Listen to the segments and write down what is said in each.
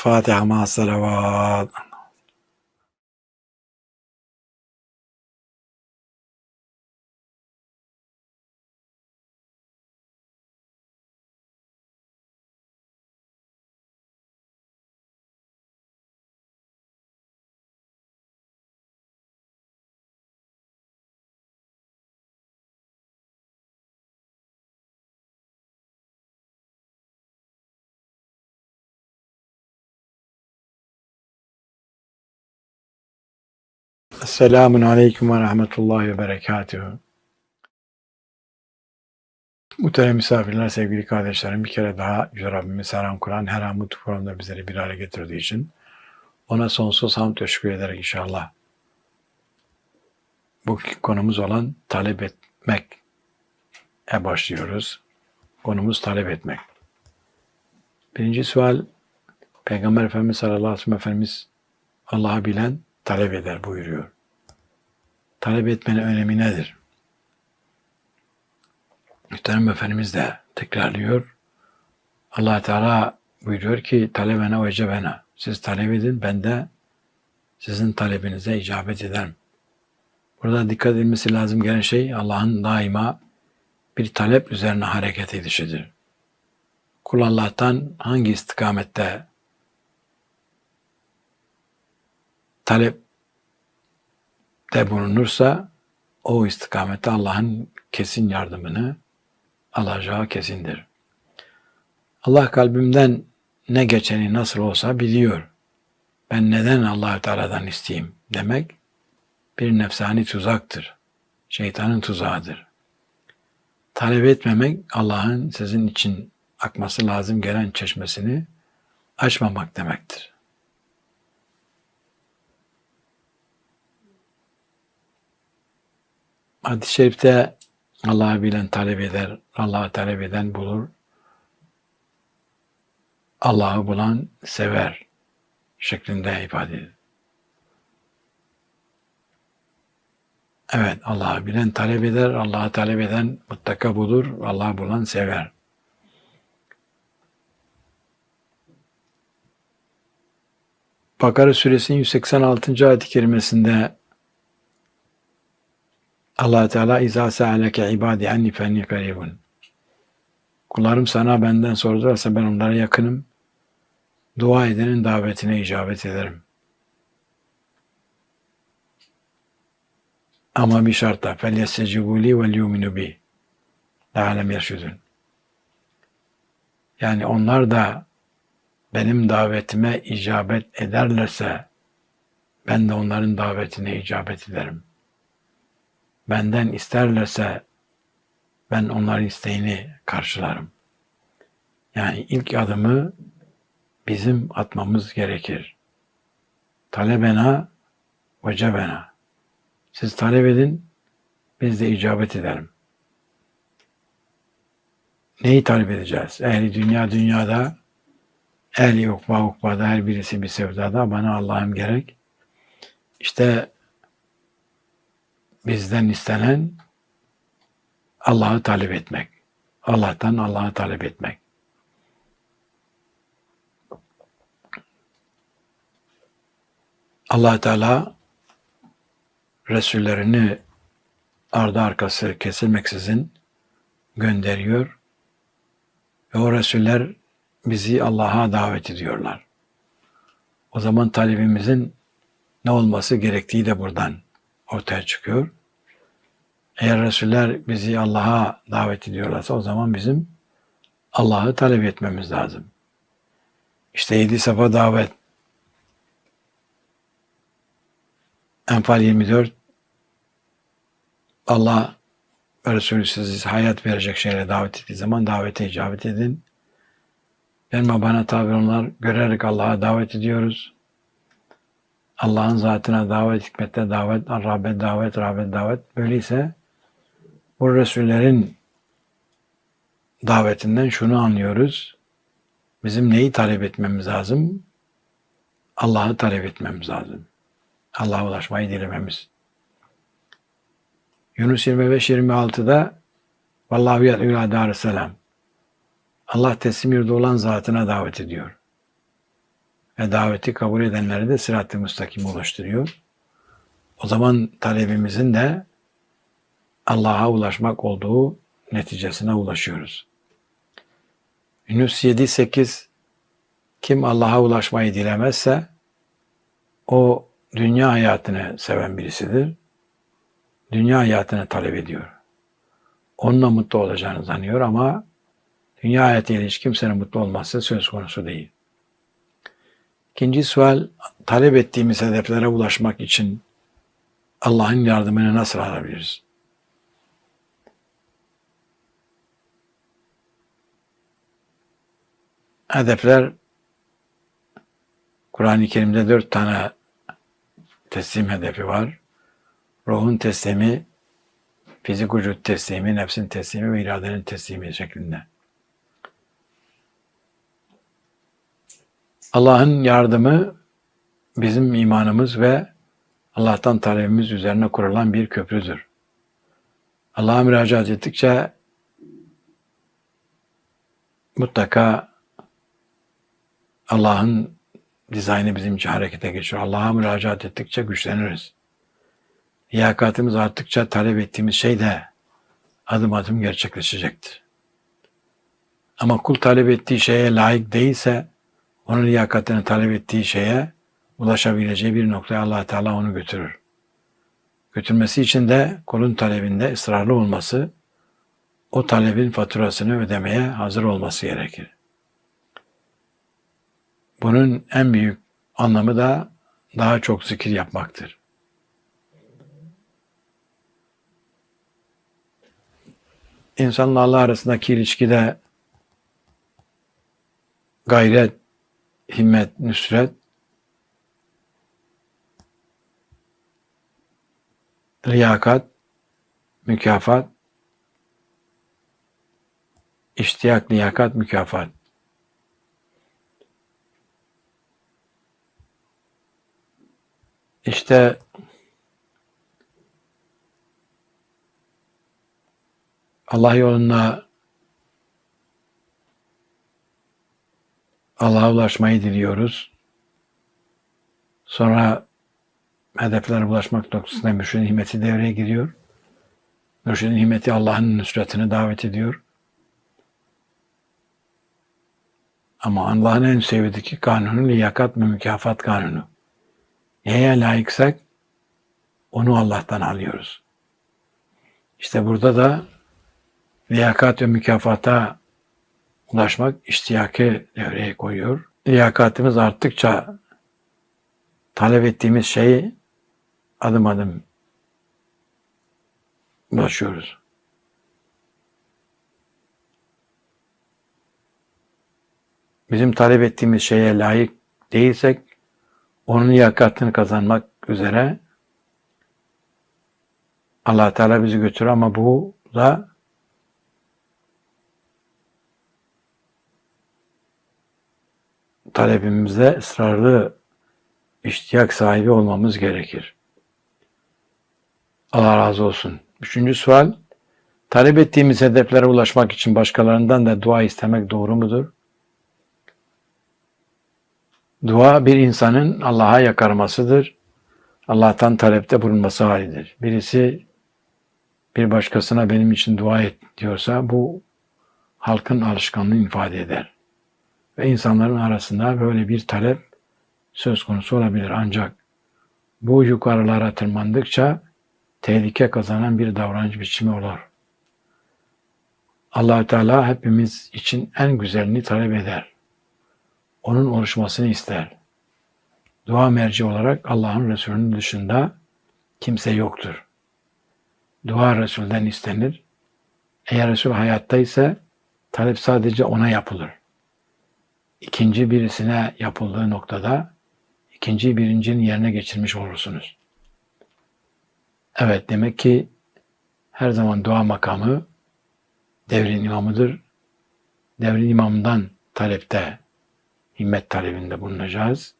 Fatiha ma salavat. Selamun Aleyküm ve Rahmetullahi ve Berekatuhu. Muhterem misafirler, sevgili kardeşlerim, bir kere daha Yüce Rabbimiz selam Kur'an her an bu programda bizleri bir araya getirdiği için ona sonsuz hamd teşekkür ederek inşallah bu konumuz olan talep etmek e başlıyoruz. Konumuz talep etmek. Birinci sual Peygamber Efendimiz sallallahu aleyhi ve sellem Efendimiz Allah'ı bilen talep eder buyuruyor. Talep etmenin önemi nedir? Muhterem Efendimiz de tekrarlıyor. allah Teala buyuruyor ki talebene ve cebena. Siz talep edin ben de sizin talebinize icabet ederim. Burada dikkat edilmesi lazım gelen şey Allah'ın daima bir talep üzerine hareket edişidir. Kul Allah'tan hangi istikamette talep de bulunursa o istikamette Allah'ın kesin yardımını alacağı kesindir. Allah kalbimden ne geçeni nasıl olsa biliyor. Ben neden allah Teala'dan isteyeyim demek bir nefsani tuzaktır. Şeytanın tuzağıdır. Talep etmemek Allah'ın sizin için akması lazım gelen çeşmesini açmamak demektir. Hadis-i şerifte Allah'ı bilen talep eder, Allah'ı talep eden bulur. Allah'ı bulan sever şeklinde ifade edilir. Evet, Allah'ı bilen talep eder, Allah'ı talep eden mutlaka bulur, Allah'ı bulan sever. Bakara suresinin 186. ayet-i kerimesinde allah Teala izâ se'aleke ibâdi anni fenni karibun. Kullarım sana benden sordularsa ben onlara yakınım. Dua edenin davetine icabet ederim. Ama bir şartla فَلْيَسْتَجِبُوا لِي وَلْيُؤْمِنُوا بِي لَعَلَمْ يَرْشُدُونَ Yani onlar da benim davetime icabet ederlerse ben de onların davetine icabet ederim Benden isterlerse ben onların isteğini karşılarım. Yani ilk adımı bizim atmamız gerekir. Talebena ve cebena. Siz talep edin, biz de icabet edelim. Neyi talep edeceğiz? Ehli dünya dünyada, ehli ukba ukbada her birisi bir sevdada bana Allah'ım gerek. İşte bizden istenen Allah'ı talep etmek. Allah'tan Allah'ı talep etmek. allah Teala Resullerini ardı arkası kesilmeksizin gönderiyor ve o Resuller bizi Allah'a davet ediyorlar. O zaman talebimizin ne olması gerektiği de buradan ortaya çıkıyor. Eğer Resuller bizi Allah'a davet ediyorlarsa o zaman bizim Allah'ı talep etmemiz lazım. İşte yedi safa davet. Enfal 24 Allah Resulü sizi hayat verecek şeylere davet ettiği zaman davete icabet edin. Ben bana tabi onlar görerek Allah'a davet ediyoruz. Allah'ın zatına davet, hikmette davet, rağbet davet, rağbet davet. Böyleyse bu Resullerin davetinden şunu anlıyoruz. Bizim neyi talep etmemiz lazım? Allah'ı talep etmemiz lazım. Allah'a ulaşmayı dilememiz. Yunus 25-26'da Vallahu yad'u ila darüsselam. Allah teslim yurdu olan zatına davet ediyor. Ve daveti kabul edenleri de sırat-ı müstakim oluşturuyor. O zaman talebimizin de Allah'a ulaşmak olduğu neticesine ulaşıyoruz. Yunus 7-8 kim Allah'a ulaşmayı dilemezse o dünya hayatını seven birisidir. Dünya hayatını talep ediyor. Onunla mutlu olacağını zanıyor ama dünya hayatıyla hiç kimsenin mutlu olması söz konusu değil. İkinci sual, talep ettiğimiz hedeflere ulaşmak için Allah'ın yardımını nasıl alabiliriz? Hedefler Kur'an-ı Kerim'de dört tane teslim hedefi var. Ruhun teslimi, fizik vücut teslimi, nefsin teslimi ve iradenin teslimi şeklinde. Allah'ın yardımı bizim imanımız ve Allah'tan talebimiz üzerine kurulan bir köprüdür. Allah'a müracaat ettikçe mutlaka Allah'ın dizaynı bizim için harekete geçiyor. Allah'a müracaat ettikçe güçleniriz. Liyakatımız arttıkça talep ettiğimiz şey de adım adım gerçekleşecektir. Ama kul talep ettiği şeye layık değilse onun liyakatini talep ettiği şeye ulaşabileceği bir noktaya allah Teala onu götürür. Götürmesi için de kulun talebinde ısrarlı olması, o talebin faturasını ödemeye hazır olması gerekir. Bunun en büyük anlamı da daha çok zikir yapmaktır. İnsanla Allah arasındaki ilişkide gayret, himmet, nüsret liyakat, mükafat, iştiyak, liyakat, mükafat. İşte Allah yolunda Allah'a ulaşmayı diliyoruz. Sonra hedeflere ulaşmak noktasında mürşidin himmeti devreye giriyor. Mürşidin himmeti Allah'ın nusretini davet ediyor. Ama Allah'ın en sevdiği kanunu liyakat ve mükafat kanunu. Neye layıksak onu Allah'tan alıyoruz. İşte burada da liyakat ve mükafata ulaşmak iştiyakı devreye koyuyor. Liyakatımız arttıkça talep ettiğimiz şeyi adım adım ulaşıyoruz. Bizim talep ettiğimiz şeye layık değilsek onun yakatını kazanmak üzere allah Teala bizi götürür ama bu da talebimizde ısrarlı iştiyak sahibi olmamız gerekir. Allah razı olsun. Üçüncü sual, talep ettiğimiz hedeflere ulaşmak için başkalarından da dua istemek doğru mudur? Dua bir insanın Allah'a yakarmasıdır. Allah'tan talepte bulunması halidir. Birisi bir başkasına benim için dua et diyorsa bu halkın alışkanlığını ifade eder. Ve insanların arasında böyle bir talep söz konusu olabilir. Ancak bu yukarılara tırmandıkça tehlike kazanan bir davranış biçimi olur. allah Teala hepimiz için en güzelini talep eder. Onun oluşmasını ister. Dua merci olarak Allah'ın Resulü'nün dışında kimse yoktur. Dua Resul'den istenir. Eğer Resul hayatta ise talep sadece ona yapılır. İkinci birisine yapıldığı noktada ikinci birincinin yerine geçirmiş olursunuz. Evet demek ki her zaman dua makamı devrin imamıdır. Devrin imamından talepte, himmet talebinde bulunacağız.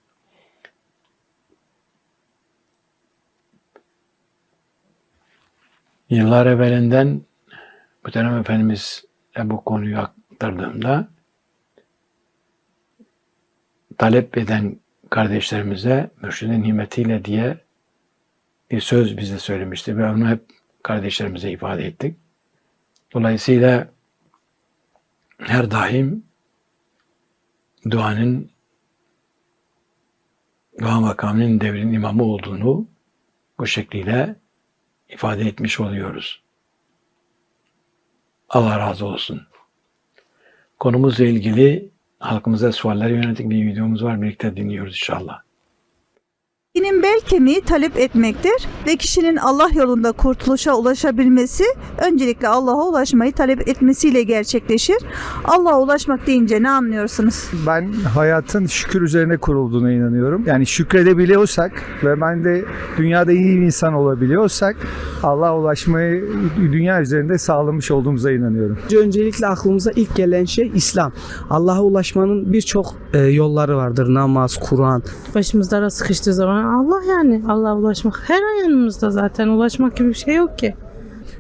Yıllar evvelinden dönem Efendimiz bu konuyu aktardığımda talep eden kardeşlerimize mürşidin himmetiyle diye bir söz bize söylemişti ve onu hep kardeşlerimize ifade ettik. Dolayısıyla her daim duanın dua makamının devrin imamı olduğunu bu şekliyle ifade etmiş oluyoruz. Allah razı olsun. Konumuzla ilgili halkımıza sualler yönelik bir videomuz var. Birlikte dinliyoruz inşallah. Dinin bel kemiği talep etmektir ve kişinin Allah yolunda kurtuluşa ulaşabilmesi öncelikle Allah'a ulaşmayı talep etmesiyle gerçekleşir. Allah'a ulaşmak deyince ne anlıyorsunuz? Ben hayatın şükür üzerine kurulduğuna inanıyorum. Yani şükredebiliyorsak ve ben de dünyada iyi bir insan olabiliyorsak Allah'a ulaşmayı dünya üzerinde sağlamış olduğumuza inanıyorum. Öncelikle aklımıza ilk gelen şey İslam. Allah'a ulaşmanın birçok e, yolları vardır. Namaz, Kur'an. Başımız dara sıkıştığı zaman Allah yani Allah'a ulaşmak her an yanımızda zaten ulaşmak gibi bir şey yok ki.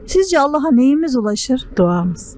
Sizce Allah'a neyimiz ulaşır? Duamız,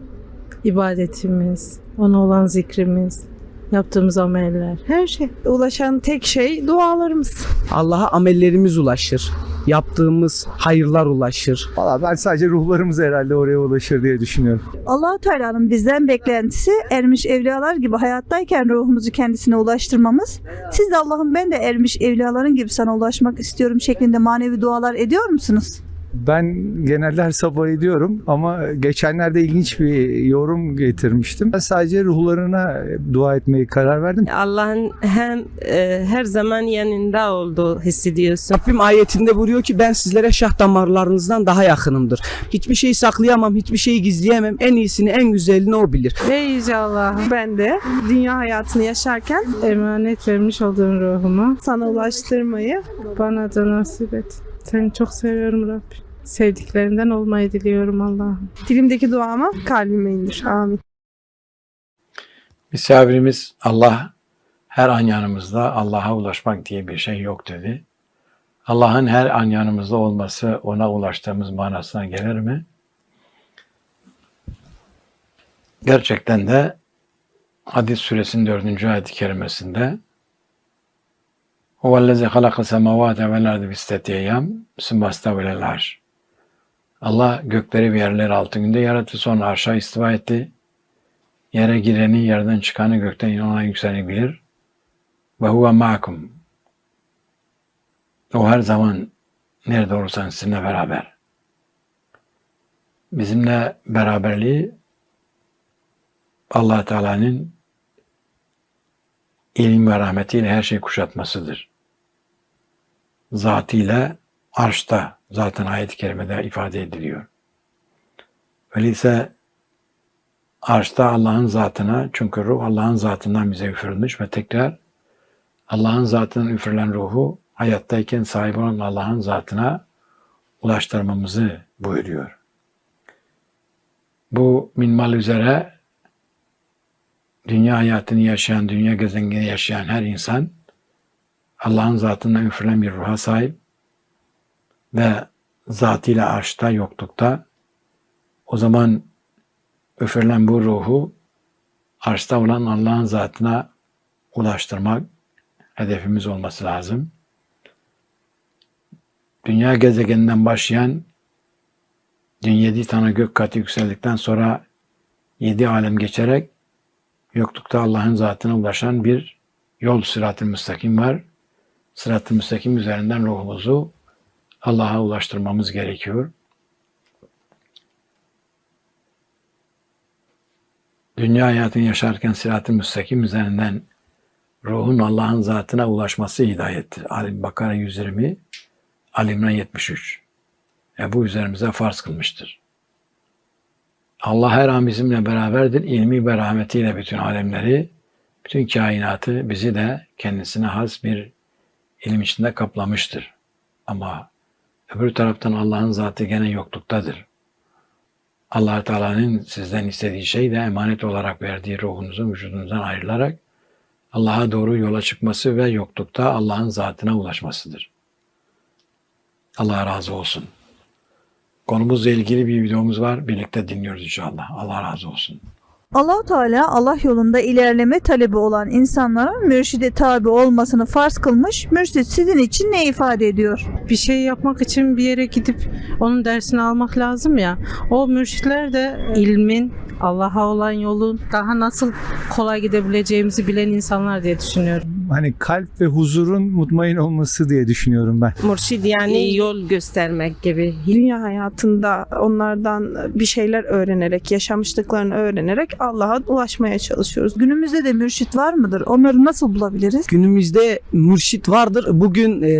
ibadetimiz, ona olan zikrimiz, yaptığımız ameller, her şey. ulaşan tek şey dualarımız. Allah'a amellerimiz ulaşır. Yaptığımız hayırlar ulaşır. Valla ben sadece ruhlarımız herhalde oraya ulaşır diye düşünüyorum. allah Teala'nın bizden beklentisi ermiş evliyalar gibi hayattayken ruhumuzu kendisine ulaştırmamız. Siz de Allah'ım ben de ermiş evliyaların gibi sana ulaşmak istiyorum şeklinde manevi dualar ediyor musunuz? Ben genelde her sabah ediyorum ama geçenlerde ilginç bir yorum getirmiştim. Ben sadece ruhlarına dua etmeyi karar verdim. Allah'ın hem e, her zaman yanında olduğu hissediyorsun. Rabbim ayetinde buyuruyor ki ben sizlere şah damarlarınızdan daha yakınımdır. Hiçbir şeyi saklayamam, hiçbir şeyi gizleyemem. En iyisini, en güzelini o bilir. Ey Yüce Allah'ım Ben de dünya hayatını yaşarken emanet vermiş olduğun ruhumu sana ulaştırmayı bana da nasip et. Seni çok seviyorum Rabbim. Sevdiklerinden olmayı diliyorum Allah'ım. dilimdeki duama kalbime indir. Amin. Misafirimiz Allah her an yanımızda Allah'a ulaşmak diye bir şey yok dedi. Allah'ın her an yanımızda olması ona ulaştığımız manasına gelir mi? Gerçekten de Hadis suresinin dördüncü ayet-i kerimesinde Huvellezi halaka semavate vel ardı bisteti eyyam sümmestavelel arş. Allah gökleri ve yerleri altı günde yarattı sonra arşa istiva etti. Yere gireni, yerden çıkanı gökten ona yükseleni bilir. Ve huve ma'akum. O her zaman nerede olursan sizinle beraber. Bizimle beraberliği allah Teala'nın ilim ve rahmetiyle her şeyi kuşatmasıdır. Zatıyla arşta zaten ayet-i kerimede ifade ediliyor. Öyleyse arşta Allah'ın zatına çünkü ruh Allah'ın zatından bize üfürülmüş ve tekrar Allah'ın zatından üfürülen ruhu hayattayken sahip olan Allah'ın zatına ulaştırmamızı buyuruyor. Bu minval üzere dünya hayatını yaşayan, dünya gezegeninde yaşayan her insan Allah'ın zatından üfürülen bir ruha sahip ve zatıyla arşta, yoklukta o zaman üfürülen bu ruhu arşta olan Allah'ın zatına ulaştırmak hedefimiz olması lazım. Dünya gezegeninden başlayan dün yedi tane gök katı yükseldikten sonra yedi alem geçerek yoklukta Allah'ın zatına ulaşan bir yol sırat-ı müstakim var. Sırat-ı müstakim üzerinden ruhumuzu Allah'a ulaştırmamız gerekiyor. Dünya hayatını yaşarken sırat-ı müstakim üzerinden ruhun Allah'ın zatına ulaşması hidayettir. Ali Bakara 120, Ali İmran 73. E bu üzerimize farz kılmıştır. Allah her an bizimle beraberdir. İlmi ve rahmetiyle bütün alemleri, bütün kainatı bizi de kendisine has bir ilim içinde kaplamıştır. Ama öbür taraftan Allah'ın zatı gene yokluktadır. allah Teala'nın sizden istediği şey de emanet olarak verdiği ruhunuzun vücudunuzdan ayrılarak Allah'a doğru yola çıkması ve yoklukta Allah'ın zatına ulaşmasıdır. Allah razı olsun. Konumuzla ilgili bir videomuz var. Birlikte dinliyoruz inşallah. Allah razı olsun. Allahu Teala Allah yolunda ilerleme talebi olan insanlara mürşide tabi olmasını farz kılmış. Mürşid sizin için ne ifade ediyor? Bir şey yapmak için bir yere gidip onun dersini almak lazım ya. O mürşitler de ilmin, Allah'a olan yolun daha nasıl kolay gidebileceğimizi bilen insanlar diye düşünüyorum. Hani kalp ve huzurun mutmain olması diye düşünüyorum ben. Murşid yani yol göstermek gibi. Dünya hayatında onlardan bir şeyler öğrenerek, yaşamışlıklarını öğrenerek Allah'a ulaşmaya çalışıyoruz. Günümüzde de mürşit var mıdır? Onları nasıl bulabiliriz? Günümüzde mürşit vardır. Bugün e,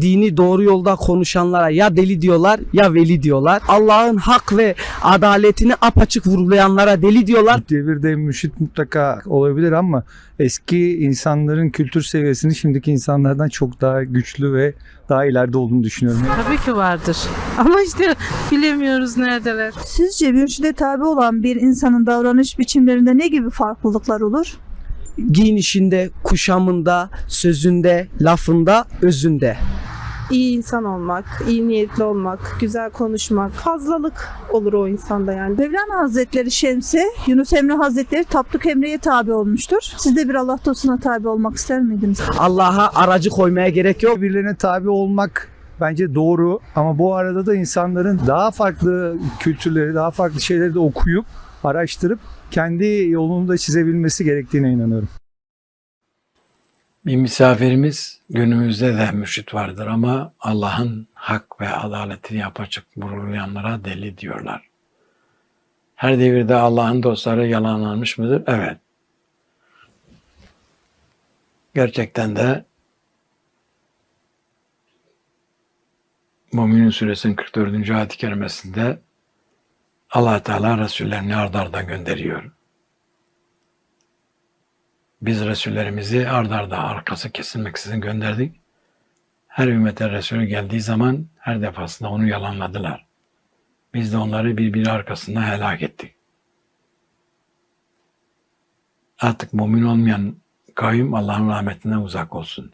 dini doğru yolda konuşanlara ya deli diyorlar ya veli diyorlar. Allah'ın hak ve adaletini apaçık vurgulayanlara deli diyorlar. Devirde mürşit mutlaka olabilir ama eski insanların kültür seviyesini şimdiki insanlardan çok daha güçlü ve daha ileride olduğunu düşünüyorum. Tabii ki vardır. Ama işte bilemiyoruz neredeler. Sizce mürşide tabi olan bir insanın davranış biçimlerinde ne gibi farklılıklar olur? Giyinişinde, kuşamında, sözünde, lafında, özünde. İyi insan olmak, iyi niyetli olmak, güzel konuşmak, fazlalık olur o insanda yani. Mevlana Hazretleri Şems'e, Yunus Emre Hazretleri Tapduk Emre'ye tabi olmuştur. Siz de bir Allah dostuna tabi olmak ister miydiniz? Allah'a aracı koymaya gerek yok. Birbirlerine tabi olmak bence doğru ama bu arada da insanların daha farklı kültürleri, daha farklı şeyleri de okuyup, araştırıp kendi yolunu da çizebilmesi gerektiğine inanıyorum. Bir misafirimiz günümüzde de mürşit vardır ama Allah'ın hak ve adaletini apaçık vurgulayanlara deli diyorlar. Her devirde Allah'ın dostları yalanlanmış mıdır? Evet. Gerçekten de Müminun suresinin 44. ayet-i kerimesinde allah Teala Resullerini ard arda gönderiyor. Biz Resullerimizi ard arda arkası kesilmeksizin gönderdik. Her ümmete Resulü geldiği zaman her defasında onu yalanladılar. Biz de onları birbiri arkasında helak ettik. Artık mümin olmayan kavim Allah'ın rahmetinden uzak olsun.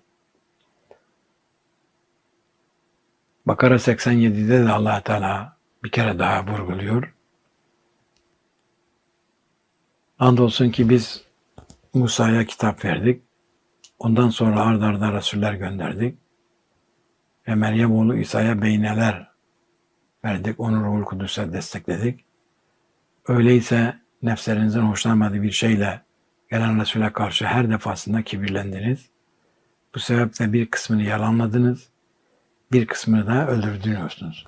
Bakara 87'de de allah Teala bir kere daha vurguluyor. Andolsun ki biz Musa'ya kitap verdik. Ondan sonra ard arda Resuller gönderdik. Ve Meryem oğlu İsa'ya beyneler verdik. Onu Ruhul Kudüs'e destekledik. Öyleyse nefslerinizin hoşlanmadığı bir şeyle gelen Resul'e karşı her defasında kibirlendiniz. Bu sebeple bir kısmını yalanladınız. Bir kısmını da öldürdünüz.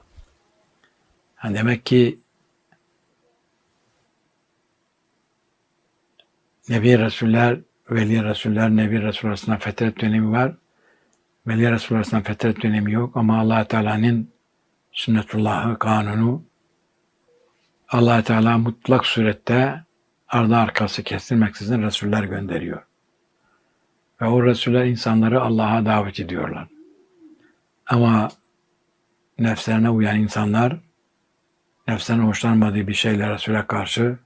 Ha demek ki Nebi Resuller, Veli Resuller, Nebi Resul arasında fetret dönemi var. Veli Resul arasında fetret dönemi yok ama allah Teala'nın sünnetullahı, kanunu allah Teala mutlak surette ardı arkası kestirmeksizin Resuller gönderiyor. Ve o Resuller insanları Allah'a davet ediyorlar. Ama nefslerine uyan insanlar nefslerine hoşlanmadığı bir şeyle Resul'e karşı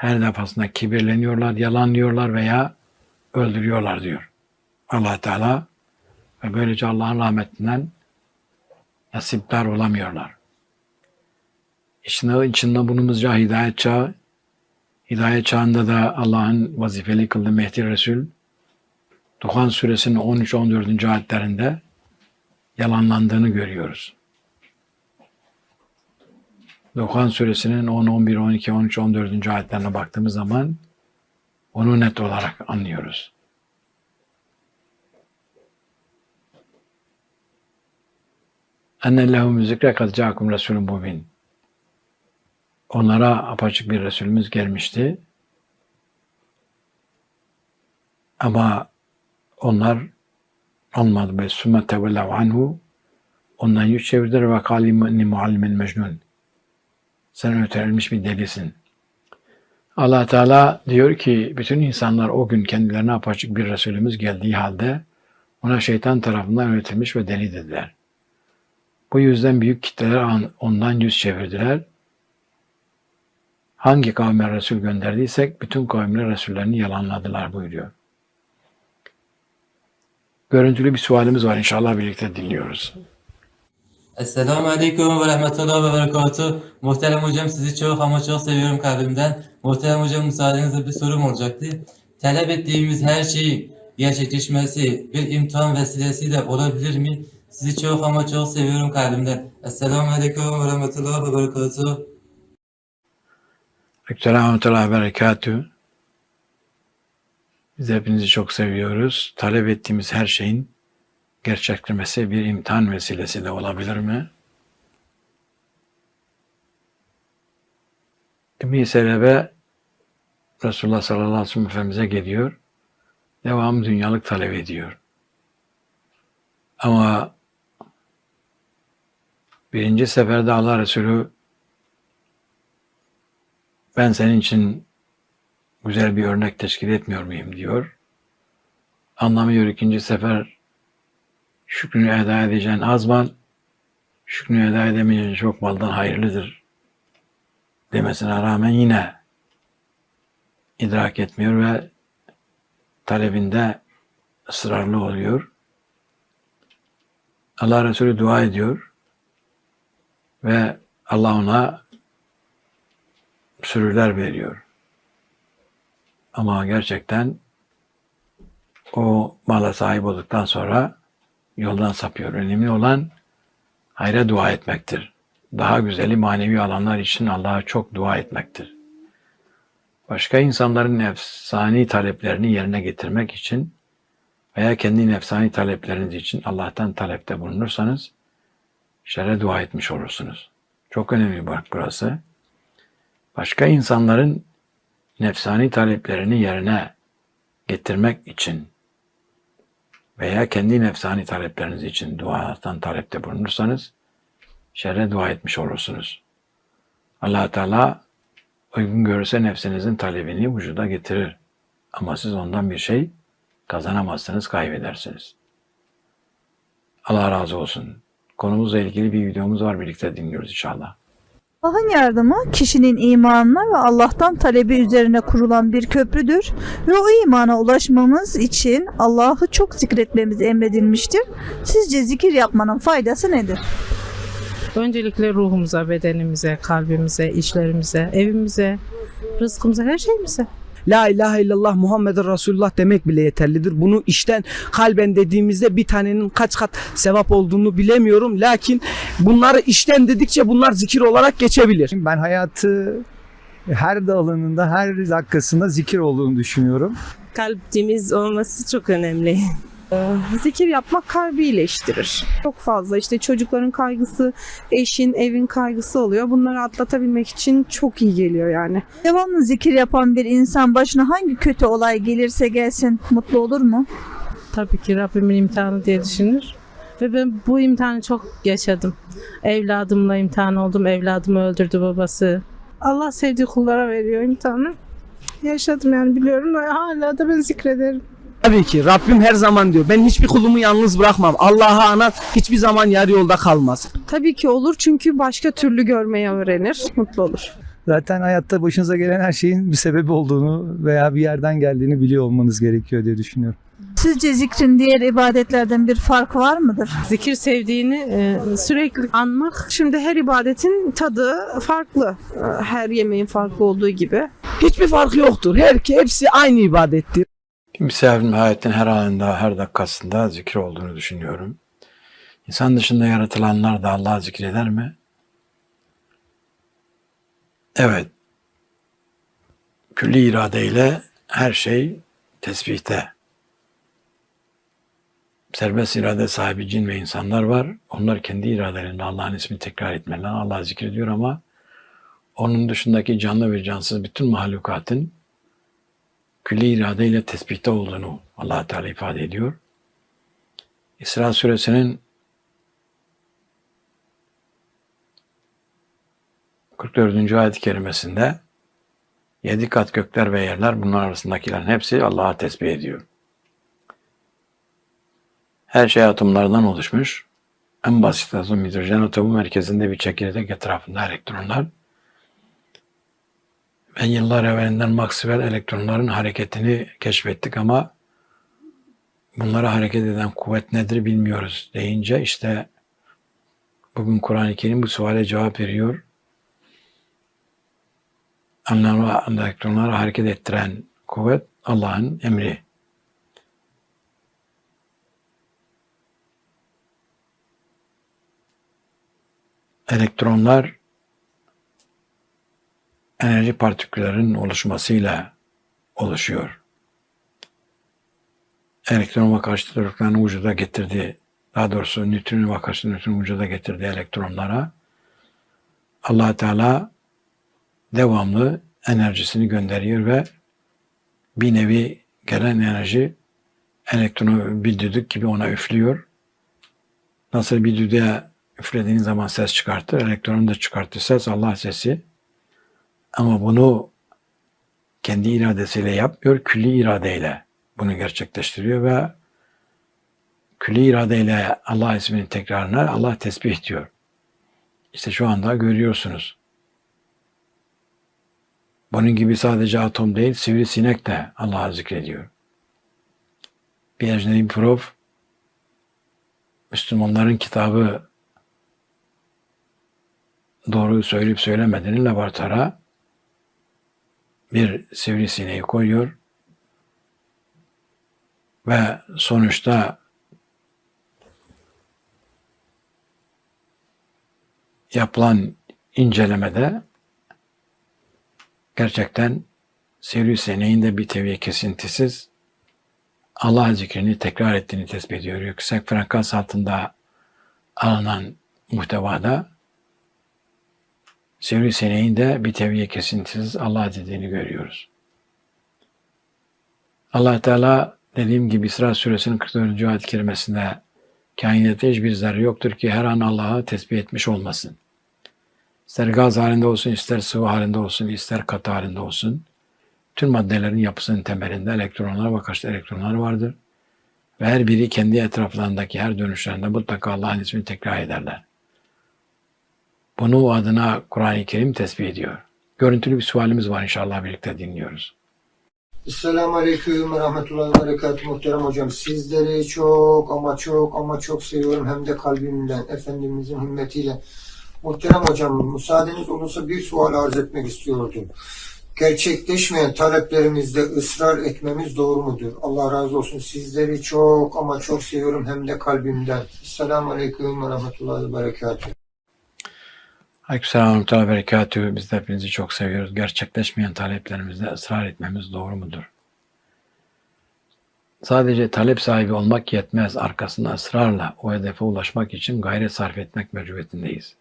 her defasında kibirleniyorlar, yalanlıyorlar veya öldürüyorlar diyor. allah Teala ve böylece Allah'ın rahmetinden nasipler olamıyorlar. İçinde, içinde bulunduğumuzca hidayet çağı, hidayet çağında da Allah'ın vazifeli kıldığı Mehdi Resul, Duhan suresinin 13-14. ayetlerinde yalanlandığını görüyoruz. Duhan suresinin 10, 11, 12, 13, 14. ayetlerine baktığımız zaman onu net olarak anlıyoruz. Enne lehum zikre kad ca'akum resulun mubin. Onlara apaçık bir Resulümüz gelmişti. Ama onlar olmadı be sümme tevellev anhu ondan yüz çevirdiler ve kalim muallimin mecnun sen öterilmiş bir delisin. allah Teala diyor ki bütün insanlar o gün kendilerine apaçık bir Resulümüz geldiği halde ona şeytan tarafından öğretilmiş ve deli dediler. Bu yüzden büyük kitleler ondan yüz çevirdiler. Hangi kavme Resul gönderdiysek bütün kavimler Resullerini yalanladılar buyuruyor. Görüntülü bir sualimiz var inşallah birlikte dinliyoruz. Esselamu Aleyküm ve Rahmetullah ve Berekatuhu. Muhterem hocam sizi çok ama çok seviyorum kalbimden. Muhterem hocam müsaadenizle bir sorum olacaktı. Talep ettiğimiz her şeyin gerçekleşmesi bir imtihan vesilesiyle olabilir mi? Sizi çok ama çok seviyorum kalbimden. Esselamu Aleyküm ve Rahmetullah ve Berekatuhu. Selamünaleyküm ve berekatü. Biz hepinizi çok seviyoruz. Talep ettiğimiz her şeyin gerçekleşmesi bir imtihan vesilesi de olabilir mi? Ümmü Selebe Resulullah sallallahu aleyhi ve sellem Efendimiz'e geliyor. Devam dünyalık talep ediyor. Ama birinci seferde Allah Resulü ben senin için güzel bir örnek teşkil etmiyor muyum diyor. Anlamıyor ikinci sefer şükrünü eda edeceğin az mal, şükrünü eda edemeyeceğin çok maldan hayırlıdır demesine rağmen yine idrak etmiyor ve talebinde ısrarlı oluyor. Allah Resulü dua ediyor ve Allah ona sürüler veriyor. Ama gerçekten o mala sahip olduktan sonra yoldan sapıyor. Önemli olan hayra dua etmektir. Daha güzeli manevi alanlar için Allah'a çok dua etmektir. Başka insanların nefsani taleplerini yerine getirmek için veya kendi nefsani talepleriniz için Allah'tan talepte bulunursanız şere dua etmiş olursunuz. Çok önemli bak burası başka insanların nefsani taleplerini yerine getirmek için veya kendi nefsani talepleriniz için duadan talepte bulunursanız şerre dua etmiş olursunuz. allah Teala uygun görürse nefsinizin talebini vücuda getirir. Ama siz ondan bir şey kazanamazsınız, kaybedersiniz. Allah razı olsun. Konumuzla ilgili bir videomuz var birlikte dinliyoruz inşallah. Allah'ın yardımı kişinin imanına ve Allah'tan talebi üzerine kurulan bir köprüdür ve o imana ulaşmamız için Allah'ı çok zikretmemiz emredilmiştir. Sizce zikir yapmanın faydası nedir? Öncelikle ruhumuza, bedenimize, kalbimize, işlerimize, evimize, rızkımıza, her şeyimize. La ilahe illallah Muhammeden Resulullah demek bile yeterlidir. Bunu işten kalben dediğimizde bir tanenin kaç kat sevap olduğunu bilemiyorum. Lakin bunları işten dedikçe bunlar zikir olarak geçebilir. Ben hayatı her alanında, her dakikasında zikir olduğunu düşünüyorum. Kalp temiz olması çok önemli. Zikir yapmak kalbi iyileştirir. Çok fazla işte çocukların kaygısı, eşin, evin kaygısı oluyor. Bunları atlatabilmek için çok iyi geliyor yani. Devamlı zikir yapan bir insan başına hangi kötü olay gelirse gelsin mutlu olur mu? Tabii ki Rabbimin imtihanı diye düşünür. Ve ben bu imtihanı çok yaşadım. Evladımla imtihan oldum. Evladımı öldürdü babası. Allah sevdiği kullara veriyor imtihanı. Yaşadım yani biliyorum ve hala da ben zikrederim. Tabii ki Rabbim her zaman diyor ben hiçbir kulumu yalnız bırakmam. Allah'a anat hiçbir zaman yarı yolda kalmaz. Tabii ki olur çünkü başka türlü görmeyi öğrenir, mutlu olur. Zaten hayatta başınıza gelen her şeyin bir sebebi olduğunu veya bir yerden geldiğini biliyor olmanız gerekiyor diye düşünüyorum. Sizce zikrin diğer ibadetlerden bir farkı var mıdır? Zikir sevdiğini e, sürekli anmak Şimdi her ibadetin tadı farklı. Her yemeğin farklı olduğu gibi. Hiçbir farkı yoktur. Her hepsi aynı ibadettir. Misafirin hayatın her anında, her dakikasında zikir olduğunu düşünüyorum. İnsan dışında yaratılanlar da Allah'ı zikreder mi? Evet. Külli iradeyle her şey tesbihte. Serbest irade sahibi cin ve insanlar var. Onlar kendi iradelerinde Allah'ın ismini tekrar etmeden Allah'ı zikrediyor ama onun dışındaki canlı ve cansız bütün mahlukatın külli iradeyle tesbihte olduğunu allah Teala ifade ediyor. İsra suresinin 44. ayet-i kerimesinde yedi kat gökler ve yerler bunlar arasındakilerin hepsi Allah'a tesbih ediyor. Her şey atomlardan oluşmuş. En basit atom hidrojen atomu merkezinde bir çekirdek etrafında elektronlar ve yıllar evvelinden Maxwell elektronların hareketini keşfettik ama bunları hareket eden kuvvet nedir bilmiyoruz deyince işte Bugün Kur'an-ı Kerim bu suale cevap veriyor. Anlamı elektronları hareket ettiren kuvvet Allah'ın emri. Elektronlar enerji partiküllerinin oluşmasıyla oluşuyor. Elektron topraklarını vücuda getirdiği, daha doğrusu nötron ve karşı nötron vücuda getirdiği elektronlara allah Teala devamlı enerjisini gönderiyor ve bir nevi gelen enerji elektronu bir düdük gibi ona üflüyor. Nasıl bir düdüğe üflediğiniz zaman ses çıkartır, elektronun da çıkartır ses Allah sesi. Ama bunu kendi iradesiyle yapmıyor, külli iradeyle bunu gerçekleştiriyor ve külli iradeyle Allah isminin tekrarına Allah tesbih diyor. İşte şu anda görüyorsunuz. Bunun gibi sadece atom değil, sivrisinek de Allah'ı zikrediyor. Bir ecnebi prof, Müslümanların kitabı doğru söyleyip söylemediğini laboratuvara bir sivrisineği koyuyor ve sonuçta yapılan incelemede gerçekten sivrisineğin de bir teviye kesintisiz Allah zikrini tekrar ettiğini tespit ediyor. Yüksek frekans altında alınan muhtevada sivrisineğin de bir teviye kesintisiz Allah dediğini görüyoruz. allah Teala dediğim gibi İsra suresinin 44. ayet-i kerimesinde kainatta hiçbir zerre yoktur ki her an Allah'ı tesbih etmiş olmasın. İster gaz halinde olsun, ister sıvı halinde olsun, ister katı halinde olsun. Tüm maddelerin yapısının temelinde elektronlar ve karşıt elektronlar vardır. Ve her biri kendi etraflarındaki her dönüşlerinde mutlaka Allah'ın ismini tekrar ederler. Bunu adına Kur'an-ı Kerim tesbih ediyor. Görüntülü bir sualimiz var inşallah birlikte dinliyoruz. Esselamu Aleyküm ve Rahmetullahi ve muhterem hocam. Sizleri çok ama çok ama çok seviyorum hem de kalbimden, Efendimizin himmetiyle. Muhterem hocam, müsaadeniz olursa bir sual arz etmek istiyordum. Gerçekleşmeyen taleplerimizde ısrar etmemiz doğru mudur? Allah razı olsun. Sizleri çok ama çok seviyorum hem de kalbimden. Esselamu Aleyküm ve Rahmetullahi ve. Aleykümselam ve berekatühü. Biz de hepinizi çok seviyoruz. Gerçekleşmeyen taleplerimizde ısrar etmemiz doğru mudur? Sadece talep sahibi olmak yetmez. Arkasında ısrarla o hedefe ulaşmak için gayret sarf etmek mecburiyetindeyiz.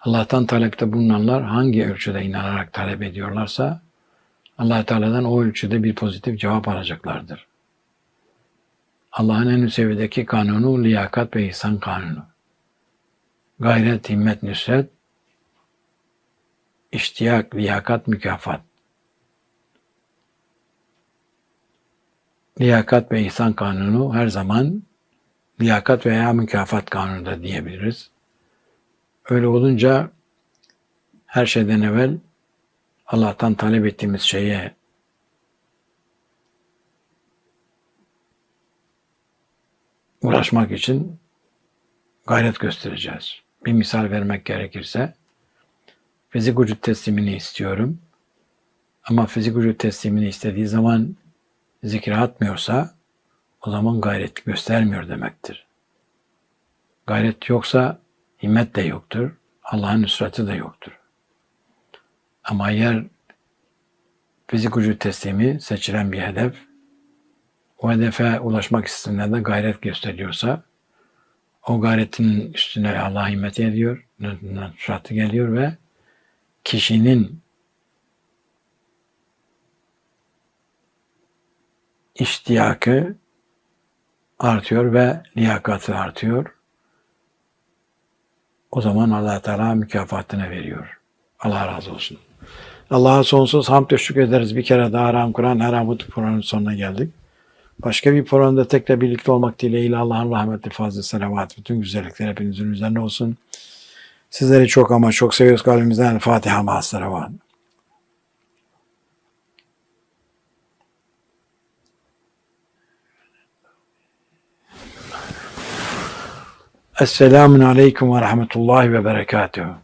Allah'tan talepte bulunanlar hangi ölçüde inanarak talep ediyorlarsa allah Teala'dan o ölçüde bir pozitif cevap alacaklardır. Allah'ın en üst seviyedeki kanunu liyakat ve ihsan kanunu. Gayret, himmet, nüsret, iştiyak, liyakat, mükafat. Liyakat ve ihsan kanunu her zaman liyakat veya mükafat kanunu da diyebiliriz. Öyle olunca her şeyden evvel Allah'tan talep ettiğimiz şeye ulaşmak için gayret göstereceğiz. Bir misal vermek gerekirse fizik vücut teslimini istiyorum. Ama fizik vücut teslimini istediği zaman zikre atmıyorsa o zaman gayret göstermiyor demektir. Gayret yoksa himmet de yoktur. Allah'ın nusreti de yoktur. Ama eğer fizik vücut teslimi seçilen bir hedef, o hedefe ulaşmak istediğinde de gayret gösteriyorsa, o gayretin üstüne Allah himmet ediyor, nusratı geliyor ve kişinin iştiyakı artıyor ve liyakatı artıyor. O zaman allah Teala mükafatını veriyor. Allah razı olsun. Allah'a sonsuz hamd ve şükür ederiz. Bir kere daha Aram Kur'an Aram Hutub programının sonuna geldik. Başka bir programda tekrar birlikte olmak dileğiyle Allah'ın rahmeti, fazla selavat, bütün güzellikler hepinizin üzerine olsun. Sizleri çok ama çok seviyoruz kalbimizden. Fatiha ma'as Esselamun Aleyküm ve Rahmetullahi ve Berekatuhu.